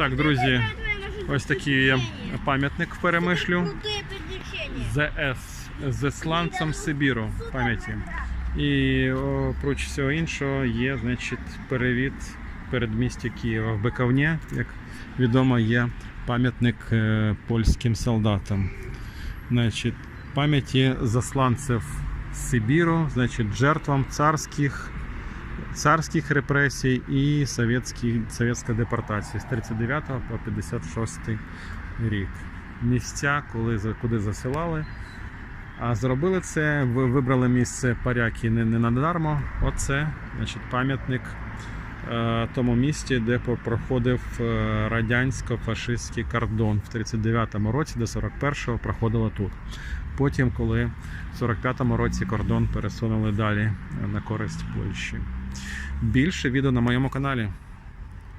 Так, друзі, ось такий є пам'ятник в Перемишлю. ЗС з сланцем Сибіру пам'яті. І проч всього іншого є значить, перевід передмістя Києва в Биковні, як відомо, є пам'ятник е, польським солдатам. Значить, пам'яті засланців Сибіру, значить, жертвам царських, царських репресій і совєтська депортація з 39 по 56 рік. Місця, коли, куди засилали. А зробили це, ви вибрали місце Паряки не, не надармо. Оце значить, пам'ятник е, тому місті, де проходив е, радянсько-фашистський кордон в 39-му році до 41-го проходило тут. Потім, коли в 45-му році кордон пересунули далі е, на користь Польщі. Більше відео на моєму каналі.